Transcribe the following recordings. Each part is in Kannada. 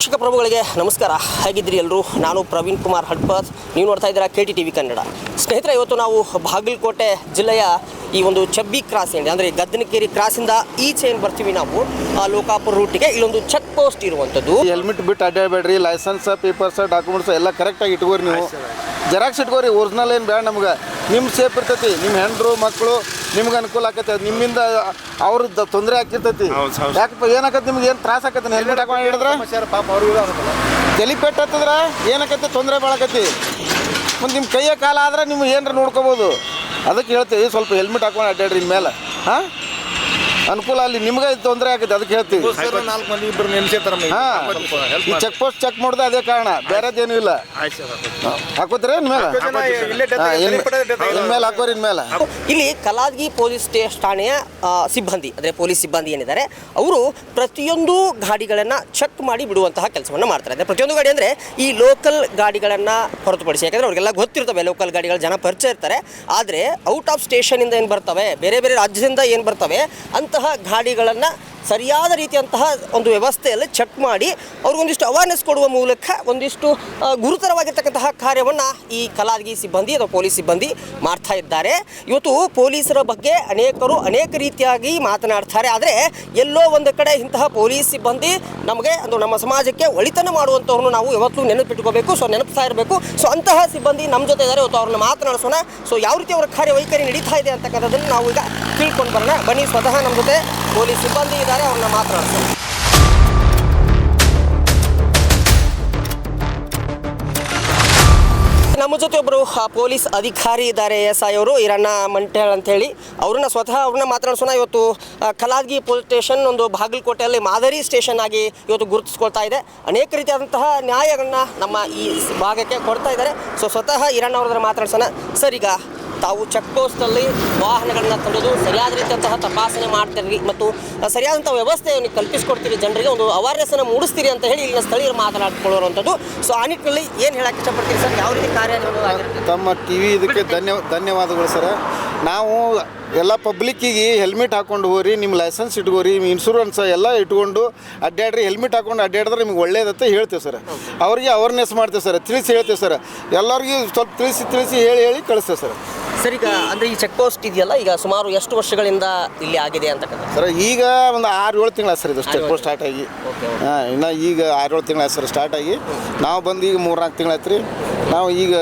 ವೀಕ್ಷಕ ಪ್ರಭುಗಳಿಗೆ ನಮಸ್ಕಾರ. ಹೇಗಿದ್ದೀರಿ ಎಲ್ಲರೂ ನಾನು ಪ್ರವೀಣ್ ಕುಮಾರ್ ಹಡ್ಪತ್ ನೀವು ನೋಡ್ತಾ ಇದ್ದೀರಾ K T T V Kannada. ಸ್ನೇಹಿತರೆ ಇವತ್ತು ನಾವು ಬಾಗಲಕೋಟೆ ಜಿಲ್ಲೆಯ ಈ ಒಂದು ಚಬ್ಬಿ ಕ್ರಾಸ್ ಏನಿದೆ ಅಂದರೆ ಗದ್ದನಕೇರಿ ಕ್ರಾಸಿಂದ ಈಚೆ ಏನು ಬರ್ತೀವಿ ನಾವು? ಆ ಲೋಕಾಪುರ ರೂಟಿಗೆ ಇಲ್ಲೊಂದು ಚೆಕ್ ಪೋಸ್ಟ್ ಇರುವಂಥದ್ದು. ಹೆಲ್ಮೆಟ್ ಬಿಟ್ಟು ಅಡ್ಡಾಡಬೇಡ್ರಿ ಲೈಸೆನ್ಸ್ ಪೇಪರ್ಸ್ ಡಾಕ್ಯುಮೆಂಟ್ಸ್ ಎಲ್ಲ ಕರೆಕ್ಟಾಗಿ ಇಟ್ಕೋರಿ ನೀವು. ಜೆರಾಕ್ಸ್ ಇಟ್ಕೋರಿ ಒರಿಜಿನಲ್ ಏನು ಬೇಡ ನಮ್ಗೆ. ನಿಮ್ಮ ಸೇಫ್ ಇರ್ತೈತಿ ನಿಮ್ಮ ಹೆಂಡ್ರು ಮಕ್ಕಳು ನಿಮ್ಗೆ ಅನುಕೂಲ ಆಕೈತೆ. ಅದು ನಿಮ್ಮಿಂದ ಅವ್ರದ್ದು ತೊಂದರೆ ಆಗ್ತಿರ್ತೈತಿ. ಯಾಕಪ್ಪ ಏನಾಕತ್ತೆ ನಿಮ್ಗೆ? ಏನು ತ್ರಾಸ ಆಕತ್ತೆ ಹೆಲ್ಮೆಟ್ ಹಾಕೊಂಡು ಹಿಡಿದ್ರೆ ತಲೆ ಪೆಟ್ಟು ಹತ್ತದ್ರೆ ಏನಾಕೈತಿ? ತೊಂದರೆ ಬಾಳಕತ್ತಿ ಮುಂದೆ ನಿಮ್ಮ ಕೈಯ ಕಾಲ ಆದ್ರೆ ನಿಮ್ಗೆ ಏನಾರ ನೋಡ್ಕೋಬೋದು. ಅದಕ್ಕೆ ಹೇಳ್ತೀವಿ ಸ್ವಲ್ಪ ಹೆಲ್ಮೆಟ್ ಹಾಕೊಂಡು ಅಡ್ಡಾಡ್ರಿ ಇನ್ಮೇಲೆ ಹಾಂ? ಅನುಕೂಲ ಅಲ್ಲಿ ನಿಮ್ಗೆ ತೊಂದರೆ ಆಗುತ್ತೆ? ಅದಕ್ಕೆ ಹೇಳ್ತೀವಿ. ನಾಲ್ಕು ಮಂದಿ ಇಬ್ಬರು ನೆನ್ಸಿರ್ತಾರ ಹಾ. ಈ ಚೆಕ್ ಪೋಸ್ಟ್ ಚೆಕ್ ಮಾಡೋದು ಅದೇ ಕಾರಣ. ಬೇರೆದೇನು ಇಲ್ಲ. ಹಾಕೋತೀರ ಇನ್ಮೇಲೆ ಇನ್ಮೇಲೆ ಹಾಕೋರಿ ಇನ್ಮೇಲೆ ಇಲ್ಲಿ ಕಲಾದ್ಗಿ ಪೊಲೀಸ್ ಠಾಣೆಯ ಆ, ಸಿಬ್ಬಂದಿ ಅಂದರೆ ಪೊಲೀಸ್ ಸಿಬ್ಬಂದಿ ಏನಿದ್ದಾರೆ ಅವರು ಪ್ರತಿಯೊಂದು ಗಾಡಿಗಳನ್ನ ಚೆಕ್ ಮಾಡಿ ಬಿಡುವಂತಹ ಕೆಲಸವನ್ನು ಮಾಡ್ತಾರೆ. ಅಂದರೆ ಪ್ರತಿಯೊಂದು ಗಾಡಿ ಅಂದರೆ ಈ ಲೋಕಲ್ ಗಾಡಿಗಳನ್ನು ಹೊರತುಪಡಿಸಿ ಯಾಕಂದರೆ ಅವ್ರಿಗೆಲ್ಲ ಗೊತ್ತಿರ್ತವೆ ಲೋಕಲ್ ಗಾಡಿಗಳು ಜನ ಪರಿಚಯ ಇರ್ತಾರೆ. ಆದರೆ ಔಟ್ ಆಫ್ ಸ್ಟೇಷನಿಂದ ಏನು ಬರ್ತವೆ ಬೇರೆ ಬೇರೆ ರಾಜ್ಯದಿಂದ ಏನು ಬರ್ತವೆ ಅಂತಹ ಗಾಡಿಗಳನ್ನು ಸರಿಯಾದ ರೀತಿಯಂತಹ ಒಂದು ವ್ಯವಸ್ಥೆಯಲ್ಲಿ ಚೆಕ್ ಮಾಡಿ ಅವ್ರಿಗೊಂದಿಷ್ಟು ಅವೇರ್ನೆಸ್ ಕೊಡುವ ಮೂಲಕ ಒಂದಿಷ್ಟು ಗುರುತರವಾಗಿರ್ತಕ್ಕಂತಹ ಕಾರ್ಯವನ್ನು ಈ ಕಲಾದಗಿ ಸಿಬ್ಬಂದಿ ಅಥವಾ ಪೊಲೀಸ್ ಸಿಬ್ಬಂದಿ ಮಾಡ್ತಾ ಇದ್ದಾರೆ. ಇವತ್ತು ಪೊಲೀಸರ ಬಗ್ಗೆ ಅನೇಕರು ಅನೇಕ ರೀತಿಯಾಗಿ ಮಾತನಾಡ್ತಾರೆ. ಆದರೆ ಎಲ್ಲೋ ಒಂದು ಕಡೆ ಇಂತಹ ಪೊಲೀಸ್ ಸಿಬ್ಬಂದಿ ನಮಗೆ ಒಂದು ನಮ್ಮ ಸಮಾಜಕ್ಕೆ ಒಳಿತನ ಮಾಡುವಂಥವ್ರನ್ನು ನಾವು ಯಾವತ್ತೂ ನೆನಪಿಟ್ಕೋಬೇಕು. ಸೊ ನೆನಪಿಸ್ತಾ ಇರಬೇಕು. ಸೊ ಅಂತಹ ಸಿಬ್ಬಂದಿ ನಮ್ಮ ಜೊತೆ ಇದ್ದಾರೆ ಇವತ್ತು ಅವ್ರನ್ನ ಮಾತನಾಡಿಸೋಣ. ಸೊ ಯಾವ ರೀತಿ ಅವರ ಕಾರ್ಯವೈಖರಿ ನಡೀತಾ ಇದೆ ಅಂತಕ್ಕಂಥದ್ದನ್ನು ನಾವು ಈಗ ತಿಳ್ಕೊಂಡು ಬರೋಣ ಬನ್ನಿ, ಸ್ವತಃ ನಮ್ಮ ಜೊತೆ ಪೊಲೀಸ್ ಸಿಬ್ಬಂದಿ ಇದ್ದಾರೆ ಅವ್ರನ್ನ ಮಾತನಾಡಿಸೋಣ ನಮ್ಮ ಜೊತೆ ಒಬ್ಬರು ಪೊಲೀಸ್ ಅಧಿಕಾರಿ ಇದ್ದಾರೆ ಎಸ್ ಐ ಅವರು, ಈರಣ್ಣ ಮಂಟೇಳ್ ಅಂತೇಳಿ. ಅವ್ರನ್ನ ಸ್ವತಃ ಅವ್ರನ್ನ ಮಾತನಾಡಿಸೋಣ ಇವತ್ತು ಕಲಾದ್ಗಿ ಪೊಲೀಸ್ ಸ್ಟೇಷನ್ ಒಂದು ಬಾಗಲಕೋಟೆಯಲ್ಲಿ ಮಾದರಿ ಸ್ಟೇಷನ್ ಆಗಿ ಇವತ್ತು ಗುರುತಿಸ್ಕೊಳ್ತಾ ಇದೆ. ಅನೇಕ ರೀತಿಯಾದಂತಹ ನ್ಯಾಯಗಳನ್ನ ನಮ್ಮ ಈ ಭಾಗಕ್ಕೆ ಕೊಡ್ತಾ ಇದ್ದಾರೆ. ಸೊ, ಸ್ವತಃ ಇರಣ್ಣ ಅವ್ರನ್ನ ಮಾತಾಡ್ಸೋಣ. ಸರ್, ಈಗ ತಾವು ಚೆಕ್ ಪೋಸ್ಟಲ್ಲಿ ವಾಹನಗಳನ್ನ ತಡೆದು ಸರಿಯಾದ ರೀತಿಯಂತಹ ತಪಾಸಣೆ ಮಾಡ್ತೀರಿ ಮತ್ತು ಸರಿಯಾದಂಥ ವ್ಯವಸ್ಥೆಯನ್ನು ಕಲ್ಪಿಸಿಕೊಡ್ತೀರಿ ಜನರಿಗೆ ಒಂದು ಅವೇರ್ನೆಸ್ಸನ್ನು ಮೂಡಿಸ್ತೀರಿ ಅಂತ ಹೇಳಿ ಇಲ್ಲಿನ ಸ್ಥಳೀಯರು ಮಾತನಾಡಿಕೊಳ್ಳುವಂಥದ್ದು. ಸೊ ಆ ನಿಟ್ಟಿನಲ್ಲಿ ಏನು ಹೇಳಕ್ಕೆ ಇಷ್ಟಪಡ್ತೀರಿ ಸರ್? ಯಾವ ರೀತಿ ಕಾರ್ಯ ತಮ್ಮ ಟಿ ವಿ ಇದಕ್ಕೆ ಧನ್ಯ ಧನ್ಯವಾದಗಳು ಸರ್. ನಾವು ಎಲ್ಲ ಪಬ್ಲಿಕ್ಕಿಗೆ ಹೆಲ್ಮೆಟ್ ಹಾಕೊಂಡು ಹೋಗ್ರಿ ನಿಮ್ಮ ಲೈಸೆನ್ಸ್ ಇಟ್ಕೋರಿ ನಿಮ್ಮ ಇನ್ಶೂರೆನ್ಸ್ ಎಲ್ಲ ಇಟ್ಕೊಂಡು ಅಡ್ಡಾಡ್ರಿ ಹೆಲ್ಮೆಟ್ ಹಾಕೊಂಡು ಅಡ್ಡಾಡಿದ್ರೆ ನಿಮ್ಗೆ ಒಳ್ಳೇದಂತ ಹೇಳ್ತೇವೆ ಸರ್. ಅವರಿಗೆ ಅವೇರ್ನೆಸ್ ಮಾಡ್ತೇವೆ ಸರ್. ತಿಳಿಸಿ ಹೇಳ್ತೇವೆ ಸರ್. ಎಲ್ಲರಿಗೂ ಸ್ವಲ್ಪ ತಿಳಿಸಿ ತಿಳಿಸಿ ಹೇಳಿ ಹೇಳಿ ಕಳಿಸ್ತೇವೆ ಸರ್. ಸರ್ ಈಗ ಅಂದರೆ ಈ ಚೆಕ್ ಪೋಸ್ಟ್ ಇದೆಯಲ್ಲ ಈಗ ಸುಮಾರು ಎಷ್ಟು ವರ್ಷಗಳಿಂದ ಇಲ್ಲಿ ಆಗಿದೆ ಅಂತ ಸರ್ ಈಗ ಒಂದು ಆರು ಏಳು ತಿಂಗಳ ಸರ್ ಇದು ಚೆಕ್ ಪೋಸ್ಟ್ ಸ್ಟಾರ್ಟ್ ಆಗಿ. ಹಾಂ ಇನ್ನು ಈಗ ಆರು ಏಳು ತಿಂಗಳ ಸರ್ ಸ್ಟಾರ್ಟ್ ಆಗಿ. ನಾವು ಬಂದು ಈಗ ಮೂರ್ನಾಲ್ಕು ತಿಂಗಳು ಆಯ್ತು ರೀ ನಾವು ಈಗ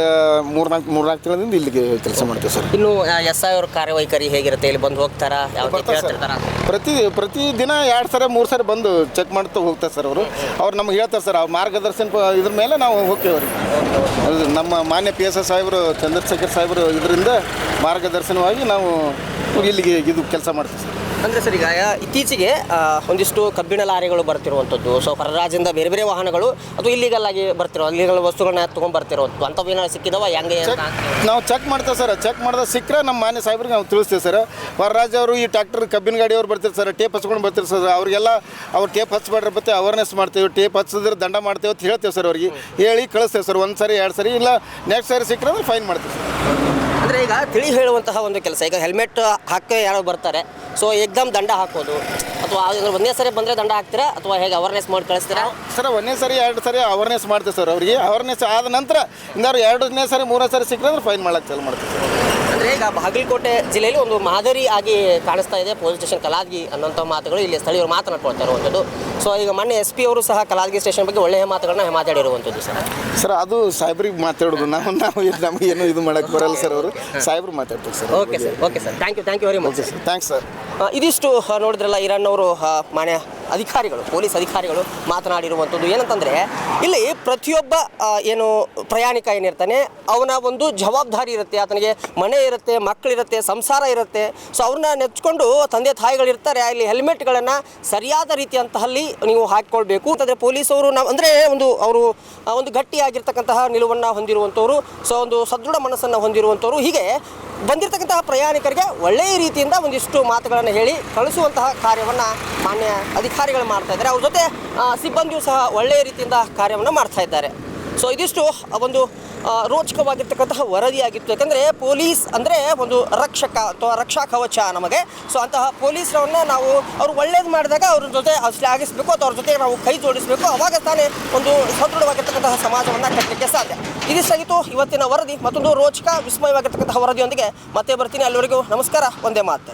ಮೂರ್ನಾಲ್ಕು ಮೂರ್ನಾಲ್ಕು ತಿಂಗಳಿಂದ ಇಲ್ಲಿಗೆ ಕೆಲಸ ಮಾಡ್ತೇವೆ ಸರ್. ಇನ್ನು ಎಸ್ ಐ ಅವ್ರ ಕಾರ್ಯವೈಖರಿ ಹೇಗಿರುತ್ತೆ? ಇಲ್ಲಿ ಬಂದು ಹೋಗ್ತಾರ? ಯಾವ ರೀತಿ ಬರ್ತಾರೆ ಸರ್. ಹೇಳ್ತಿರ್ತಾರ? ಪ್ರತಿ ಪ್ರತಿ ದಿನ ಎರಡು ಸರಿ ಮೂರು ಸರಿ ಬಂದು ಚೆಕ್ ಮಾಡ್ತಾ ಹೋಗ್ತಾರೆ ಸರ್ ಅವರು. ಅವ್ರು ನಮ್ಗೆ ಹೇಳ್ತಾರೆ ಸರ್ ಅವ್ರ ಮಾರ್ಗದರ್ಶನ ಪ- ಇದ್ರ ಮೇಲೆ ನಾವು ಹೋಗ್ತೇವೆ ಅವ್ರಿಗೆ. ಅದು ನಮ್ಮ ಮಾನ್ಯ ಪಿ ಎಸ್ ಎಸ್ ಸಾಹೇಬರು ಚಂದ್ರಶೇಖರ್ ಸಾಹೇಬರು ಇದರಿಂದ ಮಾರ್ಗದರ್ಶನವಾಗಿ ನಾವು ಇಲ್ಲಿಗೆ ಇದು ಕೆಲಸ ಮಾಡ್ತೀವಿ ಸರ್. ಅಂದರೆ ಸರ್ ಈಗ ಇತ್ತೀಚೆಗೆ ಒಂದಿಷ್ಟು ಕಬ್ಬಿಣ ಲಾರಿಗಳು ಬರ್ತಿರುವಂಥದ್ದು. ಸೊ ಹೊರ ರಾಜ್ಯದಿಂದ ಬೇರೆ ಬೇರೆ ವಾಹನಗಳು ಅದು ಇಲ್ಲಿಗಲ್ ಆಗಿ ಬರ್ತಿರೋ ಇಲ್ಲಿಗಲ್ ವಸ್ತುಗಳನ್ನ ತಗೊಂಡ್ ಬರ್ತಿರೋದು ಅಂಥವು ಏನಾದ್ರು ಸಿಕ್ಕಿದವ? ಹೆಂಗೆ ನಾವು ಚೆಕ್ ಮಾಡ್ತೇವೆ ಸರ್. ಚೆಕ್ ಮಾಡಿದ್ರೆ ಸಿಕ್ಕರೆ ನಮ್ಮ ಮಾನ್ಯ ಸಾಹೇಬ್ರಿಗೆ ನಾವು ತಿಳಿಸ್ತೇವೆ ಸರ್. ಹೊರ ರಾಜ್ಯವರು ಈ ಟ್ರ್ಯಾಕ್ಟರ್ ಕಬ್ಬಿನ ಗಾಡಿಯವ್ರು ಬರ್ತಾರೆ ಸರ್. ಟೇಪ್ ಹಚ್ಕೊಂಡು ಬರ್ತಾರೆ ಸರ್. ಅವರಿಗೆಲ್ಲ ಅವ್ರು ಟೇಪ್ ಹಚ್ಬೇಡ್ರಿ ಮತ್ತೆ ಅವೇರ್ನೆಸ್ ಮಾಡ್ತೇವೆ. ಟೇಪ್ ಹಚ್ಚಿದ್ರೆ ದಂಡ ಮಾಡ್ತೇವೆ ಅಂತ ಹೇಳ್ತೇವೆ ಸರ್ ಅವ್ರಿಗೆ. ಹೇಳಿ ಕಳಿಸ್ತೇವೆ ಸರ್. ಒಂದು ಸರಿ ಎರಡು ಸರಿ ಇಲ್ಲ ನೆಕ್ಸ್ಟ್ ಸರಿ ಸಿಕ್ಕರೆ ಫೈನ್ ಮಾಡ್ತೀವಿ ಸರ್. ಅಂದರೆ ಈಗ ತಿಳಿ ಹೇಳುವಂತಹ ಒಂದು ಕೆಲಸ. ಈಗ ಹೆಲ್ಮೆಟ್ ಹಾಕೋ ಯಾರೋ ಬರ್ತಾರೆ. ಸೊ ಎಕ್ದಮ್ ದಂಡ ಹಾಕೋದು. ಅಥವಾ ಒಂದೇ ಸರಿ ಬಂದರೆ ದಂಡ ಹಾಕ್ತೀರಾ? ಅಥವಾ ಹೇಗೆ ಅವೇರ್ನೆಸ್ ಮಾಡಿ ಕಳಿಸ್ತೀರಾ? ಸರ್, ಒಂದೇ ಸರಿ, ಎರಡು ಸರಿ ಅವೇರ್ನೆಸ್ ಮಾಡ್ತೀವಿ ಸರ್ ಅವರಿಗೆ. ಅವೇರ್ನೆಸ್ ಆದ ನಂತರ, ಇನ್ನಾರು ಎರಡನೇ ಸರಿ, ಮೂರನೇ ಸರಿ ಸಿಕ್ಕರೆ ಅಂದ್ರೆ ಫೈನ್ ಮಾಡಕ್ಕೆ ಚಾಲು ಮಾಡ್ತೀವಿ ಸರ್. ಅಂದರೆ ಈಗ ಬಾಗಲಕೋಟೆ ಜಿಲ್ಲೆಯಲ್ಲಿ ಒಂದು ಮಾದರಿ ಆಗಿ ಕಾಣಿಸ್ತಾ ಇದೆ. ಪೊಲೀಸ್ ಸ್ಟೇಷನ್ ಕಲಾದ್ಗಿ ಅನ್ನೋಂಥ ಮಾತುಗಳು ಇಲ್ಲಿ ಸ್ಥಳೀಯರು ಮಾತನಾಡ್ಕೊಳ್ತಾ ಇರುವಂಥದ್ದು. ಸೊ ಈಗ ಮೊನ್ನೆ ಎಸ್ ಪಿ ಅವರು ಸಹ ಕಲಾದ್ಗಿ ಸ್ಟೇಷನ್ ಬಗ್ಗೆ ಒಳ್ಳೆಯ ಮಾತುಗಳನ್ನ ಮಾತಾಡಿರುವಂಥದ್ದು ಸರ್. ಸರ್ ಅದು ಸಾಹೇಬ್ರಿಗೆ ಮಾತಾಡೋದು. ನಾವು ನಾವು ನಮಗೆ ಏನು ಇದು ಮಾಡಕ್ಕೆ ಬರಲ್ಲ ಸರ್ ಅವರು. ಸಾಹೇಬ್ರು ಮಾತಾಡ್ತಾರೆ sir. Okay sir okay sir thank you thank you very much sir thanks sir ಇದಿಷ್ಟು ನೋಡಿದ್ರಲ್ಲ ಇರಾನ್ ಅವರು ಮಾನ್ಯ ಅಧಿಕಾರಿಗಳು, ಪೊಲೀಸ್ ಅಧಿಕಾರಿಗಳು ಮಾತನಾಡಿರುವಂಥದ್ದು ಏನಂತಂದರೆ, ಇಲ್ಲಿ ಪ್ರತಿಯೊಬ್ಬ ಏನು ಪ್ರಯಾಣಿಕ ಏನಿರ್ತಾನೆ, ಅವನ ಒಂದು ಜವಾಬ್ದಾರಿ ಇರುತ್ತೆ, ಆತನಿಗೆ ಮನೆ ಇರುತ್ತೆ, ಮಕ್ಕಳಿರುತ್ತೆ, ಸಂಸಾರ ಇರುತ್ತೆ. ಸೊ ಅವ್ರನ್ನ ನೆಚ್ಚಿಕೊಂಡು ತಂದೆ ತಾಯಿಗಳಿರ್ತಾರೆ ಇಲ್ಲಿ ಹೆಲ್ಮೆಟ್ಗಳನ್ನು ಸರಿಯಾದ ರೀತಿಯಂತಹಲ್ಲಿ ನೀವು ಹಾಕಿಕೊಳ್ಬೇಕು. ಅಂತಂದರೆ ಪೊಲೀಸವರು ನಾವು, ಅಂದರೆ ಒಂದು ಅವರು ಒಂದು ಗಟ್ಟಿಯಾಗಿರ್ತಕ್ಕಂತಹ ನಿಲುವನ್ನು ಹೊಂದಿರುವಂಥವ್ರು, ಸೊ, ಒಂದು ಸದೃಢ ಮನಸ್ಸನ್ನು ಹೊಂದಿರುವಂಥವ್ರು. ಹೀಗೆ ಬಂದಿರತಕ್ಕಂತಹ ಪ್ರಯಾಣಿಕರಿಗೆ ಒಳ್ಳೆಯ ರೀತಿಯಿಂದ ಒಂದಿಷ್ಟು ಮಾತುಗಳನ್ನು ಹೇಳಿ ಕಳಿಸುವಂತಹ ಕಾರ್ಯವನ್ನು ಮಾನ್ಯ ಅಧಿಕಾರಿಗಳು ಮಾಡ್ತಾ ಇದ್ದಾರೆ. ಅವ್ರ ಜೊತೆ ಸಿಬ್ಬಂದಿಯು ಸಹ ಒಳ್ಳೆಯ ರೀತಿಯಿಂದ ಕಾರ್ಯವನ್ನು ಮಾಡ್ತಾ ಇದ್ದಾರೆ. ಸೊ ಇದಿಷ್ಟು ಒಂದು ರೋಚಕವಾಗಿರ್ತಕ್ಕಂತಹ ವರದಿಯಾಗಿತ್ತು. ಯಾಕಂದರೆ ಪೊಲೀಸ್ ಅಂದರೆ ಒಂದು ರಕ್ಷಕ ಅಥವಾ ರಕ್ಷಾ ಕವಚ ನಮಗೆ. ಸೊ ಅಂತಹ ಪೊಲೀಸರನ್ನ ನಾವು ಅವರು ಒಳ್ಳೇದು ಮಾಡಿದಾಗ ಅವ್ರ ಜೊತೆ ಶ್ಲಾಘಿಸಬೇಕು ಅಥವಾ ಅವ್ರ ಜೊತೆ ನಾವು ಕೈ ಜೋಡಿಸಬೇಕು. ಅವಾಗ ತಾನೇ ಒಂದು ಸದೃಢವಾಗಿರ್ತಕ್ಕಂತಹ ಸಮಾಜವನ್ನು ಕಟ್ಟಲಿಕ್ಕೆ ಸಾಧ್ಯ. ಇದಿಷ್ಟಾಗಿತ್ತು ಇವತ್ತಿನ ವರದಿ. ಮತ್ತೊಂದು ರೋಚಕ, ವಿಸ್ಮಯವಾಗಿರ್ತಕ್ಕಂತಹ ವರದಿಯೊಂದಿಗೆ ಮತ್ತೆ ಬರ್ತೀನಿ. ಅಲ್ಲಿವರೆಗೂ ನಮಸ್ಕಾರ. ಒಂದೇ ಮಾತು.